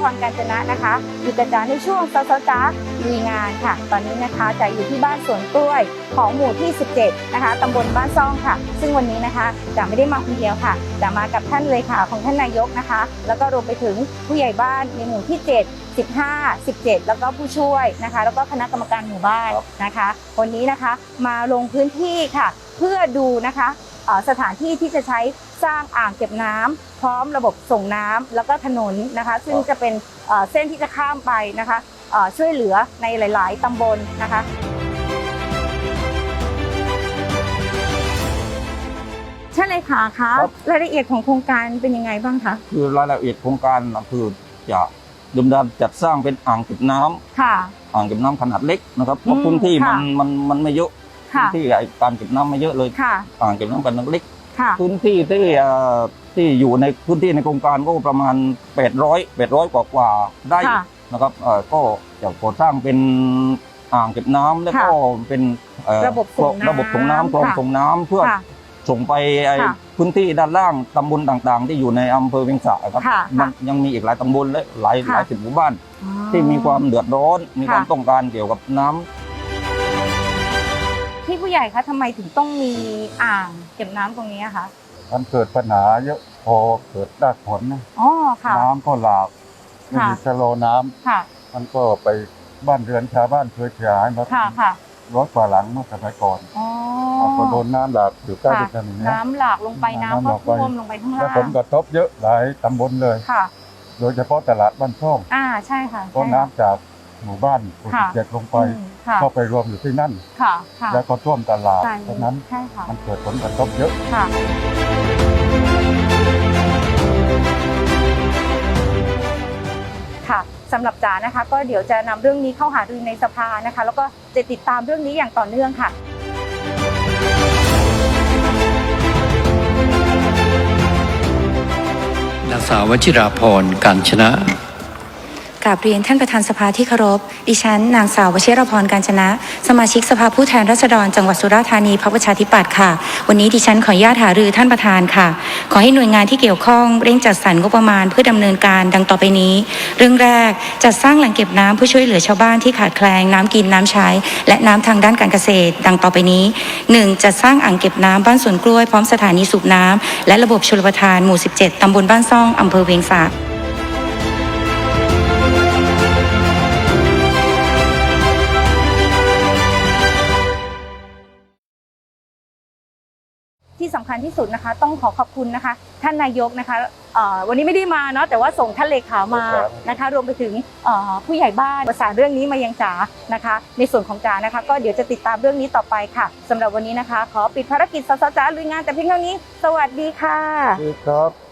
พรการจนะนะคะอยู่กับจ๋าในช่วงสสจ๋าลุยงานค่ะ ตอนนี้นะคะจ๋าอยู่ที่บ้านสวนกล้วยของหมู่ที่ 17 นะคะตำบลบ้านซ่องค่ะ ซึ่งวันนี้นะคะจ๋าไม่ได้มาคนเดียวค่ะจ๋ามากับท่านเลยค่ะของท่านนายกนะคะ แล้วก็รวมไปถึงผู้ใหญ่บ้านในหมู่ที่ 7 15 17 แล้วก็ผู้ช่วยนะคะ แล้วก็คณะกรรมการหมู่บ้านนะคะ วันนี้นะคะมาลงพื้นที่ค่ะ เพื่อดูนะคะสถานที่ที่จะใช้ สร้างอ่างเก็บน้ำพร้อมระบบส่งน้ำแล้วก็ถนนนะคะ ซึ่งจะเป็นเอ่อเส้นที่จะข้ามไปนะคะเอ่อช่วยเหลือในหลาย ๆ ตำบลนะคะท่านเลขาคะครับรายละเอียดของโครงการเป็นยังไงบ้างคะคือรายละเอียดโครงการอำเภอจะเดิมเดิมจัดสร้างเป็นอ่างเก็บน้ำค่ะอ่างเก็บน้ำขนาดเล็กนะครับเพราะอืมพื้นที่มันค่ะมันมันไม่เยอะพื้ค่ะนที่ไอ้การเก็บน้ำไม่เยอะเลยค่ะอ่างเก็บน้ำขนาดเล็ก ค่ะพื้นที่ที่เอ่อที่อยู่ในพื้นที่ในโครงการก็ประมาณ 800 800กว่ากว่าๆได้ค่ะ นะครับเอ่อก็จะก่อสร้างเป็นอ่างเก็บน้ำแล้วก็ค่ะเป็นเอ่อระบบส่งน้ำระบบส่งน้ำคลองค่ะ ส่งน้ำเพื่อค่ะ ส่งไปไอ้ค่ะพื้นที่ด้านล่างตำบลต่างๆ ที่อยู่ในอำเภอเวียงสะครับค่ะมันยังมีอีกหลายตำบลและหลายค่ะ หลายสิบหมู่บ้านอ๋อที่มีความเดือดร้อน มีความค่ะต้องการเกี่ยวกับน้ำ ที่ผู้ใหญ่คะทำไมถึงต้องมีอ่างเก็บน้ำตรงนี้อะคะมันเกิดปัญหาเยอะพอเกิดรากฝนนะอ๋อค่ะ น้ำก็หลากไม่ค่ะมีสโลน้ำค่ะมันก็ไปบ้านเรือนชาวบ้านเคยเสียหายมาค่ะค่ะร้อยกว่าหลังเมื่อสมัยก่อนอ๋อพอโดนน้ำหลากอยู่ใกล้ด้วยกันอย่างเงี้ย น้ำหลากลงไปน้ำน้ำหก็ลากไป ท่วมลงไปข้างแล้วล่างผลกระทบเยอะหลายตำบลเลย ค่ะ โดยเฉพาะตลาดบ้านช่องอ่าใช่ค่ะก็ใช่น้ำจาก หมู่บ้านหมู่ค่ะเจ็ดลงไปอืมค่ะก็ไปรวมอยู่ที่นั่น ค่ะค่ะ แล้วก็ท่วมตลาดใช่ เพราะฉะนั้นใช่ค่ะ มันเกิดผลกระทบเยอะค่ะ ค่ะสำหรับจ๋านะคะ ก็เดี๋ยวจะนำเรื่องนี้เข้าหารือในสภานะคะ แล้วก็จะติดตามเรื่องนี้อย่างต่อเนื่องค่ะ นางสาววชิราพรการชนะ กราบเรียนท่านประธานสภาที่เคารพ ดิฉัน นางสาววชิรพรการชนะ สมาชิกสภาผู้แทนราษฎรจังหวัดสุราษฎร์ธานีพรรคประชาธิปัตย์ค่ะ วันนี้ดิฉันขออนุญาตหารือท่านประธานค่ะ ขอให้หน่วยงานที่เกี่ยวข้องเร่งจัดสรรงบประมาณเพื่อดำเนินการดังต่อไปนี้ เรื่องแรกจัดสร้างแหล่งเก็บน้ำเพื่อช่วยเหลือชาวบ้านที่ขาดแคลนน้ำกินน้ำใช้ และน้ำทางด้านการเกษตร ดังต่อไปนี้ 1. จัดสร้างอ่างเก็บน้ำบ้านสวนกล้วยพร้อมสถานีสูบน้ำและระบบชลประทานหมู่ 17ตำบลบ้านซ่องอำเภอเวียงสา ที่สำคัญที่สุดนะคะ ต้องขอขอบคุณนะคะ ท่านนายกนะคะเอ่อวันนี้ไม่ได้มาเนาะแต่ว่าส่งท่านเลขามาครับนะคะ รวมไปถึงเอ่อผู้ใหญ่บ้านประสานเรื่องนี้มายังจ๋านะคะ ในส่วนของจ๋านะคะ ก็เดี๋ยวจะติดตามเรื่องนี้ต่อไปค่ะสำหรับวันนี้นะคะ ขอปิดภารกิจสสจ๋าลุยงานแต่เพียงเท่านี้ สวัสดีค่ะคือครับ